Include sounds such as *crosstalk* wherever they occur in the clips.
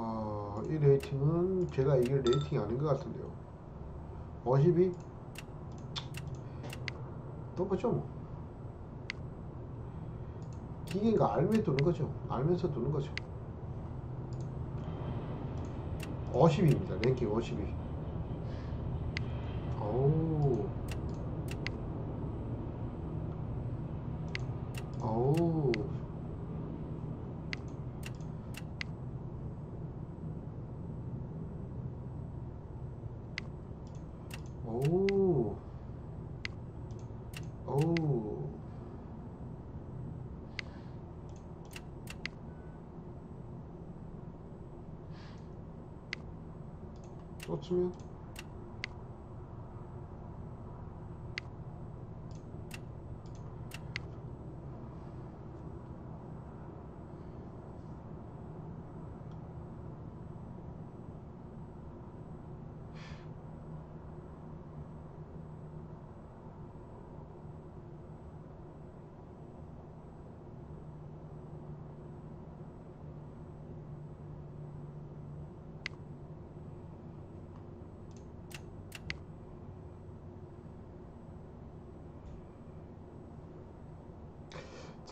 아, 이 레이팅은 제가 이게 레이팅이 아닌 것 같은데요. 52? 또 보죠 뭐. 기계가 알면 두는 거죠. 알면서 두는 거죠. 50입니다. 랭킹 52. 오. 오. 오. 오. 또치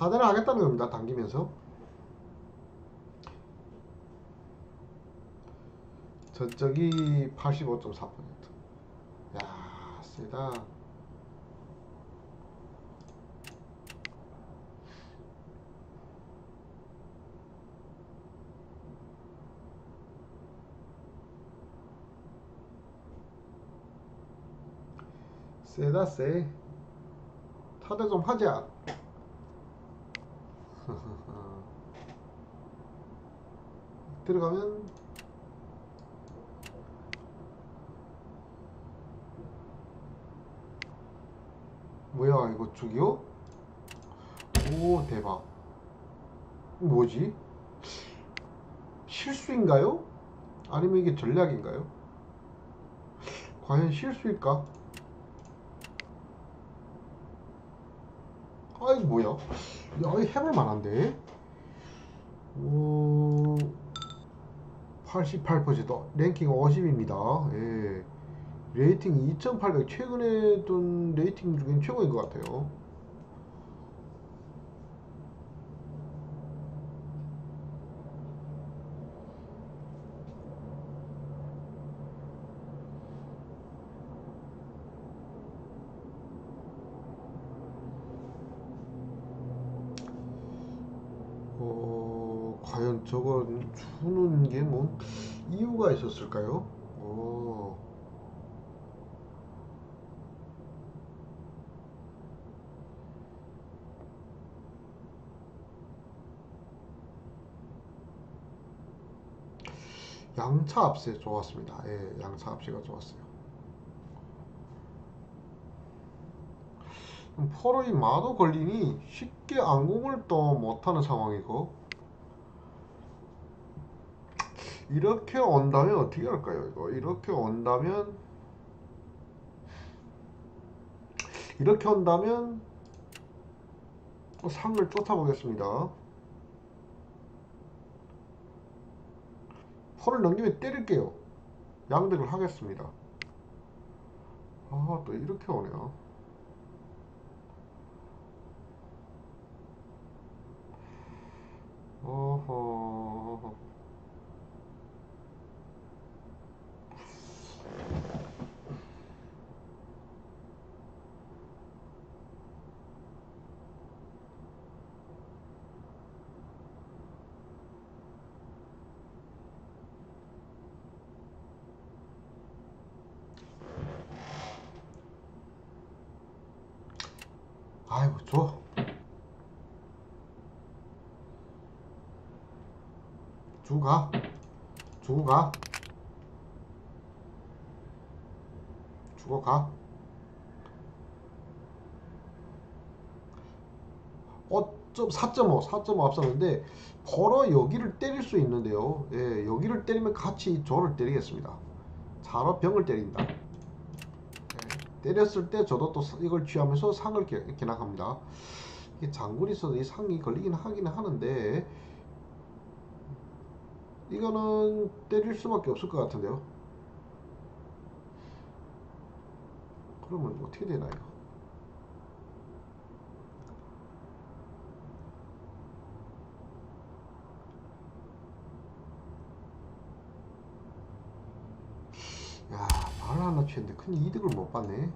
면 사대를 하겠다는 겁니다. 당기면서. 저쪽이 85.4%. 야, 세다. 세다 세. 타대 좀 하자. 들어가면 뭐야 이거 죽이요? 오 대박 뭐지? 실수인가요? 아니면 이게 전략인가요? 과연 실수일까? 아이 뭐야? 야, 이거 해볼 만한데? 오, 88% 랭킹 50입니다. 예. 레이팅 2800 최근에 둔 레이팅 중엔 최고인 것 같아요. 어, 과연 저건 주는 게뭐 이유가 있었을까요? 어, 양차 압세 좋았습니다. 예, 양차 압세가 좋았어요. 포로이 마도 걸리니 쉽게 안공을 또 못하는 상황이고 이렇게 온다면 어떻게 할까요? 이거 이렇게 온다면 이렇게 온다면 또 상을 쫓아보겠습니다. 포를 넘기면 때릴게요. 양득을 하겠습니다. 아, 또 이렇게 오네요. 어허. 줘. 주고 가. 주고 가. 주고 가. 어점 4.5, 4.5 앞섰는데 벌어 여기를 때릴 수 있는데요. 예, 여기를 때리면 같이 조를 때리겠습니다. 자로 병을 때린다. 예, 때렸을 때 저도 또 이걸 취하면서 상을 개- 개nak합니다. 이게 장군이 있어도 이 상이 걸리긴 하긴 하는데 이거는 때릴 수밖에 없을 것 같은데요. 그러면 어떻게 되나요? 야, 말 하나 취했는데 큰 이득을 못 봤네.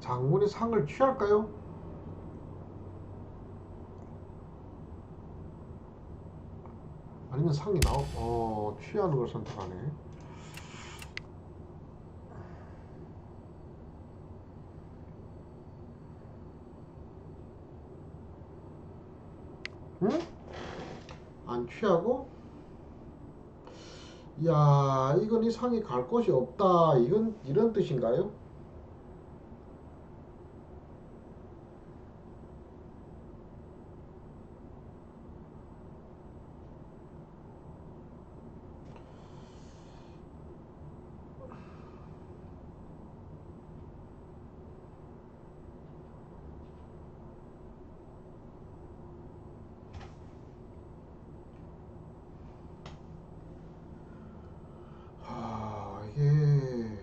장군의 상을 취할까요? 아니면 상이 나오, 어, 취하는 걸 선택하네. 응? 안 취하고? 야, 이건 이 상이 갈 곳이 없다. 이건 이런 뜻인가요? 아, 이게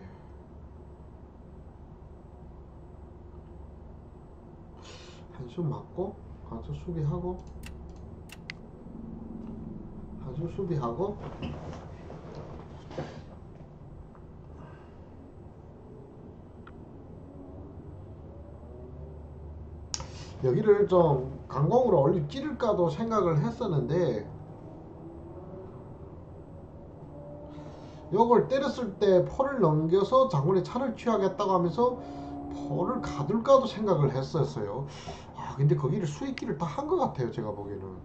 한숨 맞고 한숨 수비하고 한숨 수비하고 여기를 좀 강공으로 얼리 찌를까도 생각을 했었는데 요걸 때렸을 때 포를 넘겨서 장군의 차를 취하겠다고 하면서 포를 가둘까도 생각을 했었어요. 아 근데 거기를 수익기를 다 한 것 같아요 제가 보기에는.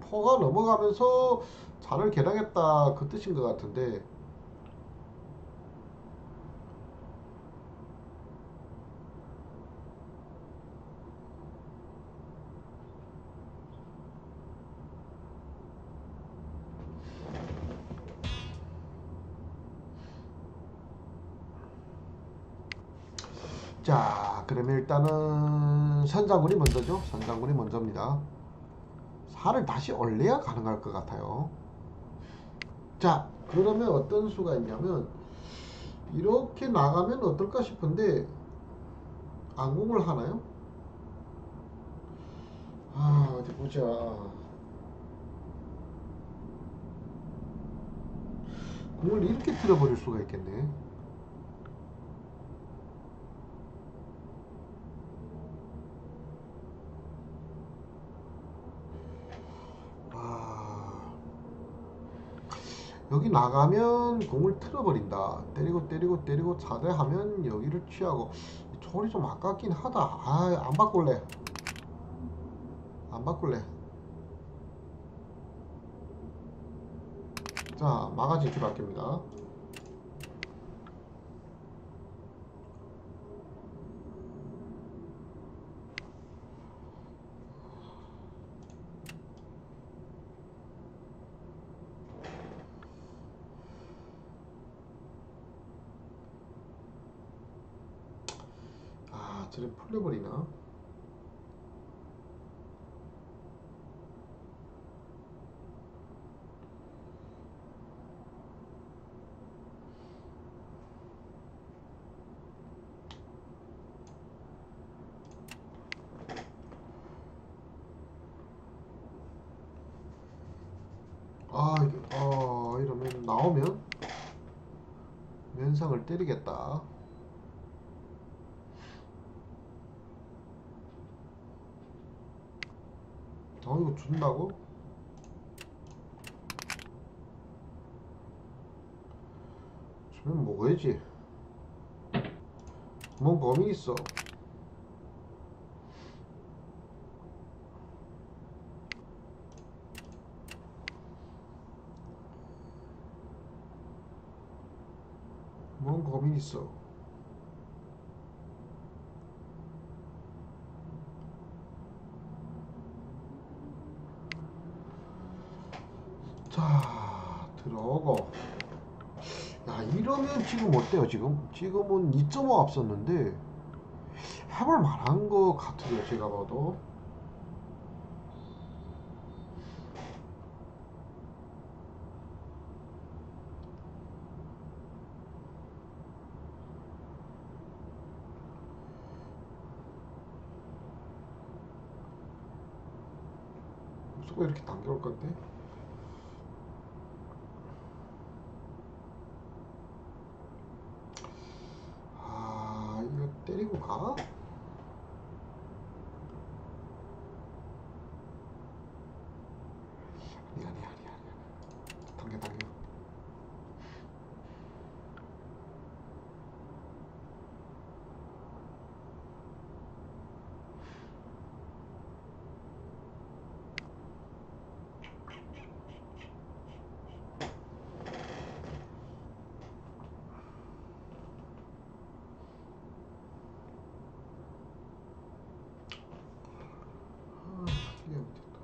포가 넘어가면서 차를 개량했다 그 뜻인 것 같은데 자 그러면 일단은 선장군이 먼저죠. 선장군이 먼저입니다. 살을 다시 올려야 가능할 것 같아요. 자 그러면 어떤 수가 있냐면 이렇게 나가면 어떨까 싶은데 안공을 하나요? 아 어디 보자. 공을 이렇게 틀어버릴 수가 있겠네 아, 여기 나가면 공을 틀어버린다. 때리고 때리고 때리고 자대하면 여기를 취하고 초리 좀 아깝긴 하다. 아, 안 바꿀래. 안 바꿀래. 자, 마가지 줄할게입니다. 아, 저래 풀려버리나? 아, 어, 이러면 나오면 면상을 때리겠다. 어, 이거 준다고? 주면 먹어야지. 뭔 범이 있어. 뭔 고민 있어? 자, 들어오고. 야, 이러면 지금 어때요, 지금? 지금은 2.5 앞섰는데, 해볼 만한 거 같은데요, 제가 봐도. 무조건 이렇게 당겨올 건데? 아, 이거 때리고 가? 아니, 아니, 아니, 아니. 당겨, 당겨. 아, 이게 못했다.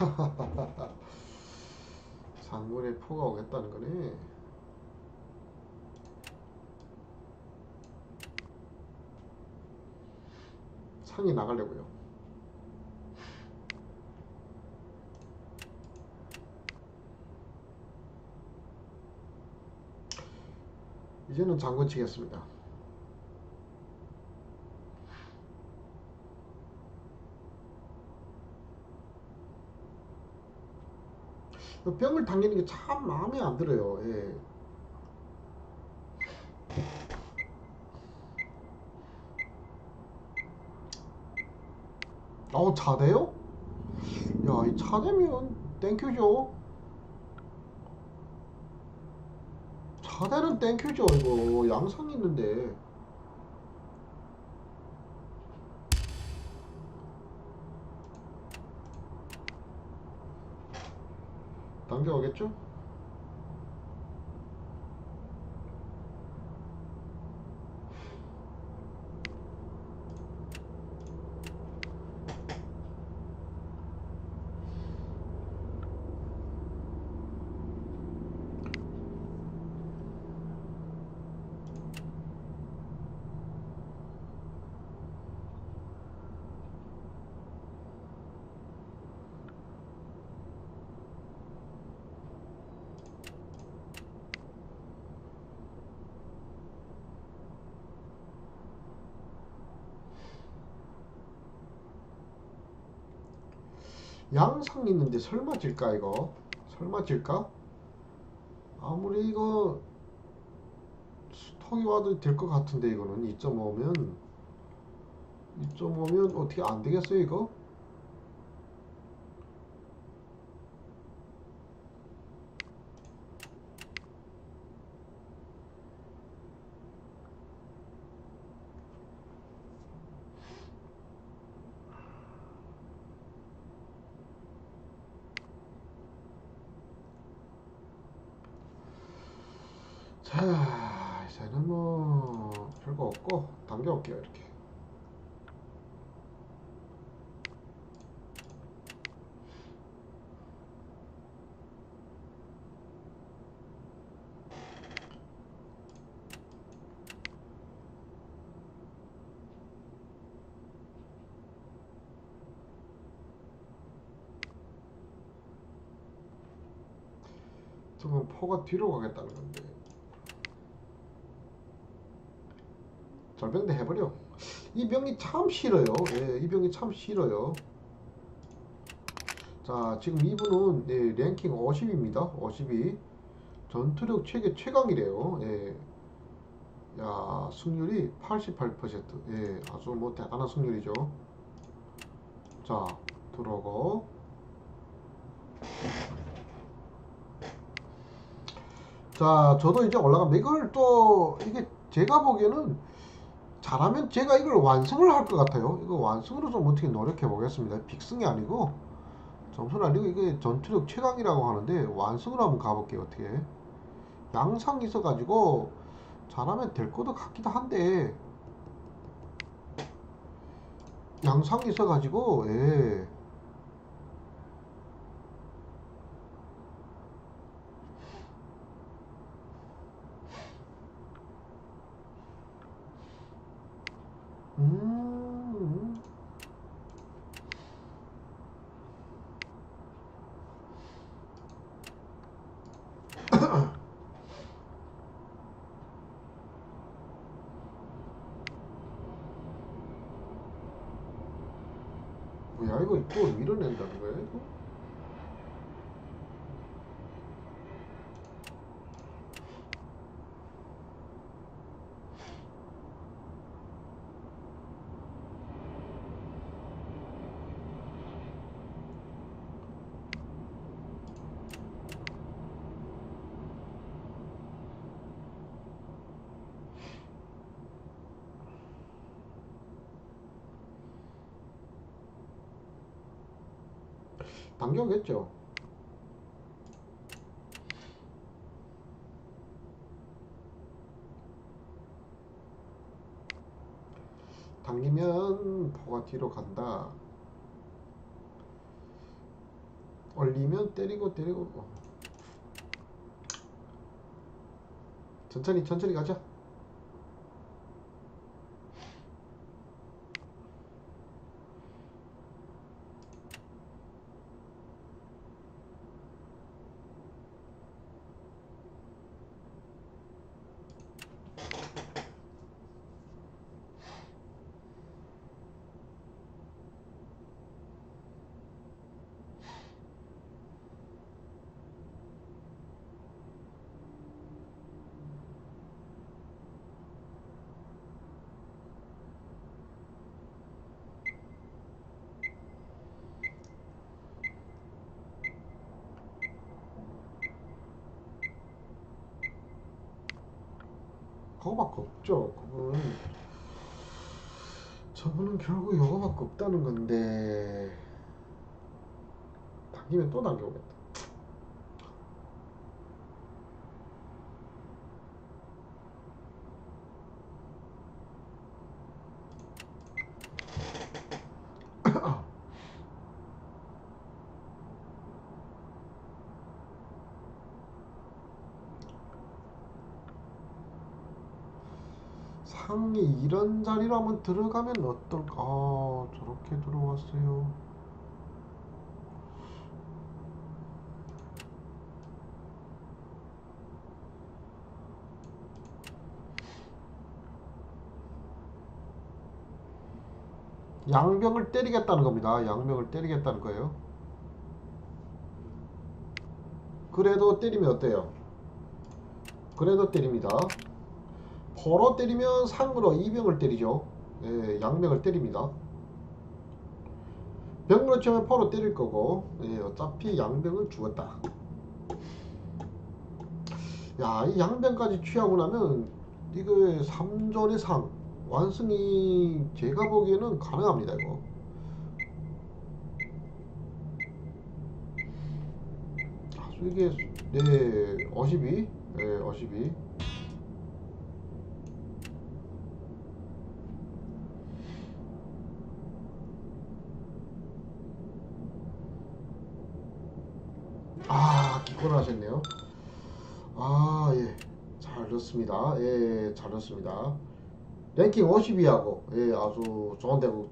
*laughs* 상물에 포가 오겠다는 거네. 상이 나가려고요. 이제는 장군 치겠습니다. 그 병을 당기는 게 참 마음에 안 들어요. 예. 어, 차대요? 야, 이 차대면 땡큐죠. 차대는 땡큐죠, 이거. 양상 있는데. 당겨오겠죠? 양상 있는데 설마 질까 이거? 설마 질까? 아무리 이거 스톡이 와도 될 것 같은데 이거는 2.5면 2.5면 어떻게 안 되겠어요 이거? 자 이제는 뭐 별거 없고 당겨올게요 이렇게. 그러면 포가 뒤로 가겠다는 건데 절병대 해버려. 이 병이 참 싫어요. 예, 이 병이 참 싫어요. 자, 지금 이분은 네, 랭킹 50입니다. 52. 전투력 최계 최강이래요. 예. 야, 승률이 88%. 예, 아주 뭐 대단한 승률이죠. 자, 들어오고. 자, 저도 이제 올라가면 이걸 또 이게 제가 보기에는 잘하면 제가 이걸 완성을 할 것 같아요. 이거 완성으로 좀 어떻게 노력해 보겠습니다. 빅승이 아니고 점수는 아니고 이게 전투력 최강이라고 하는데 완성을 한번 가볼게요. 어떻게 양상 있어가지고 잘하면 될 것도 같기도 한데 양상 있어가지고 예. 음. 뭐야 이거 또 밀어낸다는 거야 이거? 당겨겠죠. 당기면 포가 뒤로 간다. 올리면 때리고 때리고. 어. 천천히 천천히 가자. 그거밖에 없죠. 그분은 저분은 결국 이거밖에 없다는 건데 당기면 또 당겨오겠다. 상 이 이런 자리로 한번 들어가면 어떨까? 아, 저렇게 들어왔어요. 양병을 때리겠다는 겁니다. 양병을 때리겠다는 거예요. 그래도 때리면 어때요? 그래도 때립니다. 포로 때리면 상으로 이병을 때리죠. 예, 양병을 때립니다. 병으로 치면 포로 때릴 거고, 예, 어차피 양병을 죽었다. 야, 이 양병까지 취하고 나면 이거 3전의 상 완승이 제가 보기에는 가능합니다. 이거. 아주 이게 네, 52, 네, 52. 아, 기 권을 하셨네요. 아, 예. 잘 넣습니다. 예, 잘 넣습니다. 랭킹 50위하고, 예, 아주 좋은 대국